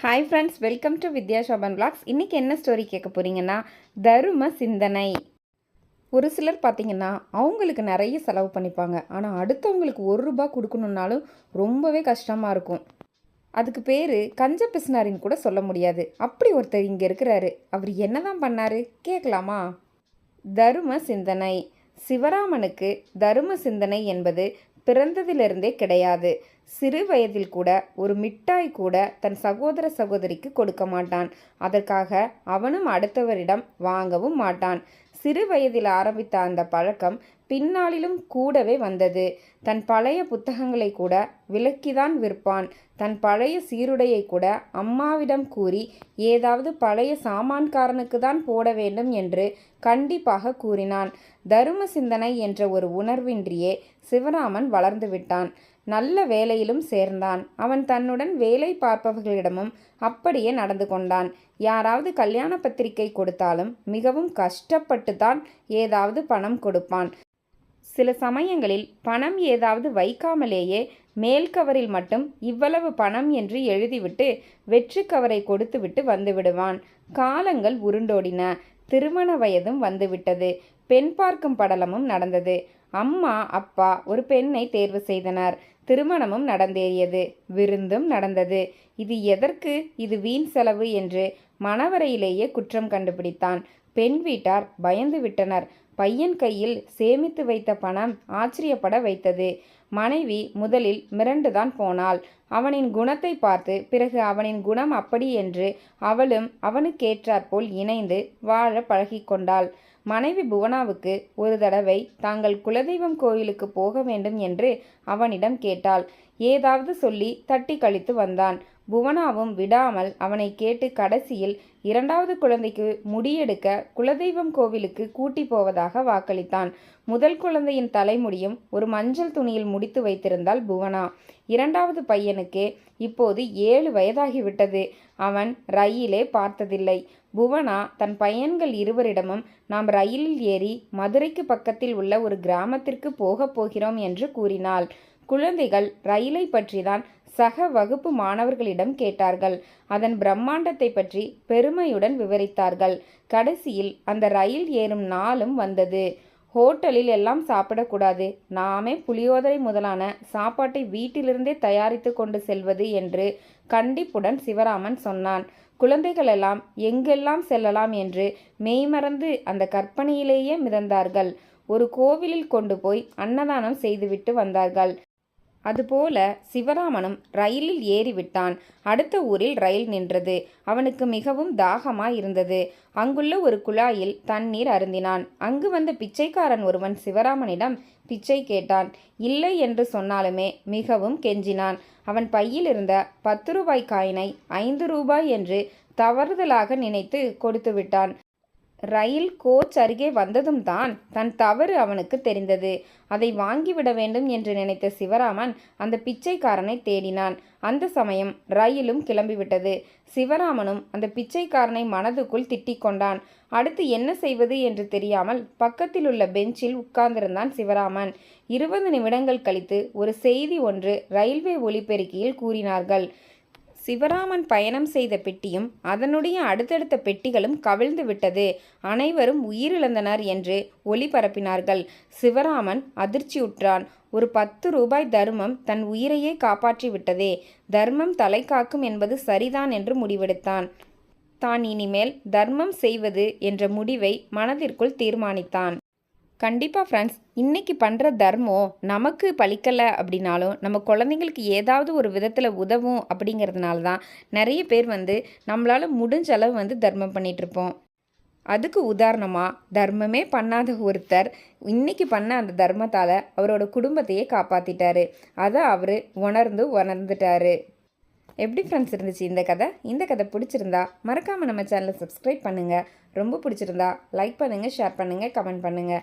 Hi friends welcome to Vidya Shoban blogs இன்றைக்கி என்ன story கேட்க போகிறீங்கன்னா தரும சிந்தனை. ஒரு சிலர் பார்த்தீங்கன்னா அவங்களுக்கு நிறைய செலவு பண்ணிப்பாங்க. ஆனால் அடுத்தவங்களுக்கு ஒரு ரூபா கொடுக்கணுன்னாலும் ரொம்பவே கஷ்டமாக இருக்கும். அதுக்கு பேர் கஞ்ச பிஸ்னாரின்னு கூட சொல்ல முடியாது. அப்படி ஒருத்தர் இங்கே இருக்கிறாரு. அவர் என்ன தான் பண்ணார்? கேட்கலாமா? தரும சிந்தனை. சிவராமனுக்கு தரும சிந்தனை என்பது பிறந்ததிலிருந்தே கிடையாது. சிறு வயதில் கூட ஒரு மிட்டாய் கூட தன் சகோதர சகோதரிக்கு கொடுக்க மாட்டான். அதற்காக அவனும் அடுத்தவரிடம் வாங்கவும் மாட்டான். சிறு வயதில் ஆரம்பித்த அந்த பழக்கம் பின்னாளிலும் கூடவே வந்தது. தன் பழைய புத்தகங்களை கூட விலக்கிதான் விற்பான். தன் பழைய சீருடையை கூட அம்மாவிடம் கூறி ஏதாவது பழைய சாமான்காரனுக்கு தான் போட வேண்டும் என்று கண்டிப்பாக கூறினான். தரும சிந்தனை என்ற ஒரு உணர்வின்றியே சிவராமன் வளர்ந்து விட்டான். நல்ல வேலையிலும் சேர்ந்தான். அவன் தன்னுடன் வேலை பார்ப்பவர்களிடமும் அப்படியே நடந்து கொண்டான். யாராவது கல்யாண பத்திரிகை கொடுத்தாலும் மிகவும் கஷ்டப்பட்டு தான் ஏதாவது பணம் கொடுப்பான். சில சமயங்களில் பணம் ஏதாவது வைக்காமலேயே மேல் கவரில் மட்டும் இவ்வளவு பணம் என்று எழுதிவிட்டு வெற்றி கவரை கொடுத்துவிட்டு வந்துவிடுவான். காலங்கள் உருண்டோடின. திருமண வயதும் வந்துவிட்டது. பெண் பார்க்கும் படலமும் நடந்தது. அம்மா அப்பா ஒரு பெண்ணை தேர்வு செய்தனர். திருமணமும் நடந்தேறியது. விருந்தும் நடந்தது. இது எதற்கு? இது வீண் செலவு என்று மணவரையிலேயே குற்றம் கண்டுபிடித்தான். பெண் வீட்டார் பயந்து விட்டனர். பையன் கையில் சேமித்து வைத்த பணம் ஆச்சரியப்பட வைத்தது. மனைவி முதலில் மிரண்டுதான் போனாள். அவனின் குணத்தை பார்த்து பிறகு அவனின் குணம் அப்படி என்று அவளும் அவனுக்கேற்றாற்போல் இணைந்து வாழ பழகிக்கொண்டாள் மனைவி புவனாவுக்கு ஒரு தடவை தாங்கள் குலதெய்வம் கோயிலுக்கு போக வேண்டும் என்று அவனிடம் கேட்டாள். ஏதாவது சொல்லி தட்டி கழித்து வந்தான். புவனாவும் விடாமல் அவனை கேட்டு கடைசியில் இரண்டாவது குழந்தைக்கு முடியெடுக்க குலதெய்வம் கோவிலுக்கு கூட்டி போவதாக வாக்களித்தான். முதல் குழந்தையின் தலைமுடியும் ஒரு மஞ்சள் துணியில் முடித்து வைத்திருந்தாள் புவனா. இரண்டாவது பையனுக்கு இப்போது ஏழு வயதாகிவிட்டது. அவன் ரயிலே பார்த்ததில்லை. புவனா தன் பையன்கள் இருவரிடமும் நாம் ரயிலில் ஏறி மதுரைக்கு பக்கத்தில் உள்ள ஒரு கிராமத்திற்கு போகப் போகிறோம் என்று கூறினாள். குழந்தைகள் ரயிலை பற்றிதான் சக வகுப்பு மாணவர்களிடம் கேட்டார்கள். அதன் பிரம்மாண்டத்தை பற்றி பெருமையுடன் விவரித்தார்கள். கடைசியில் அந்த ரயில் ஏறும் நாளும் வந்தது. ஹோட்டலில் எல்லாம் சாப்பிடக்கூடாது. நாமே புளியோதரை முதலான சாப்பாட்டை வீட்டிலிருந்தே தயாரித்து கொண்டு செல்வது என்று கண்டிப்புடன் சிவராமன் சொன்னான். குழந்தைகளெல்லாம் எங்கெல்லாம் செல்லலாம் என்று மெய்மறந்து அந்த கற்பனையிலேயே மிதந்தார்கள். ஒரு கோவிலில் கொண்டு போய் அன்னதானம் செய்துவிட்டு வந்தார்கள். அதுபோல சிவராமனும் ரயிலில் ஏறிவிட்டான். அடுத்த ஊரில் ரயில் நின்றது. அவனுக்கு மிகவும் தாகமாய் இருந்தது அங்குள்ள ஒரு குழாயில் தண்ணீர் அருந்தினான். அங்கு வந்த பிச்சைக்காரன் ஒருவன் சிவராமனிடம் பிச்சை கேட்டான். இல்லை என்று சொன்னாலுமே மிகவும் கெஞ்சினான். அவன் பையில் இருந்த பத்து ரூபாய் காயினை ஐந்து ரூபாய் என்று தவறுதலாக நினைத்து கொடுத்து விட்டான் ரயில் கோச் அருகே வந்ததும் தான் தன் தவறு அவனுக்கு தெரிந்தது. அதை வாங்கிவிட வேண்டும் என்று நினைத்த சிவராமன் அந்த பிச்சைக்காரனை தேடினான். அந்த சமயம் ரயிலும் கிளம்பிவிட்டது. சிவராமனும் அந்த பிச்சைக்காரனை மனதுக்குள் திட்டிக் கொண்டான். அடுத்து என்ன செய்வது என்று தெரியாமல் பக்கத்தில் உள்ள பெஞ்சில் உட்கார்ந்திருந்தான் சிவராமன். இருபது நிமிடங்கள் கழித்து ஒரு செய்தி ஒன்று ரயில்வே ஒலிபெருக்கியில் கூறினார்கள். சிவராமன் பயணம் செய்த பெட்டியும் அதனுடைய அடுத்தடுத்த பெட்டிகளும் கவிழ்ந்து விட்டது. அனைவரும் உயிரிழந்தனர் என்று ஒளிபரப்பினார்கள் சிவராமன் அதிர்ச்சியுற்றான். ஒரு பத்து ரூபாய் தர்மம் தன் உயிரையே காப்பாற்றி விட்டதே. தர்மம் தலை காக்கும் என்பது சரிதான் என்று முடிவெடுத்தான். தான் இனிமேல் தர்மம் செய்வது என்ற முடிவை மனதிற்குள் தீர்மானித்தான். கண்டிப்பாக ஃப்ரெண்ட்ஸ் இன்றைக்கி பண்ணுற தர்மம் நமக்கு பழிக்கலை அப்படின்னாலும் நம்ம குழந்தைங்களுக்கு ஏதாவது ஒரு விதத்தில் உதவும் அப்படிங்கிறதுனால தான் நிறைய பேர் வந்து நம்மளால் முடிஞ்ச அளவு வந்து தர்மம் பண்ணிகிட்ருப்போம் அதுக்கு உதாரணமாக தர்மமே பண்ணாத ஒருத்தர் இன்னைக்கு பண்ண அந்த தர்மத்தால் அவரோட குடும்பத்தையே காப்பாற்றிட்டாரு அதை அவர் உணர்ந்து உணர்ந்துட்டாரு. எப்படி ஃப்ரெண்ட்ஸ் இருந்துச்சு இந்த கதை? இந்த கதை பிடிச்சிருந்தா மறக்காமல் நம்ம சேனலை சப்ஸ்கிரைப் பண்ணுங்கள் ரொம்ப பிடிச்சிருந்தா லைக் பண்ணுங்கள் ஷேர் பண்ணுங்கள் கமெண்ட் பண்ணுங்கள்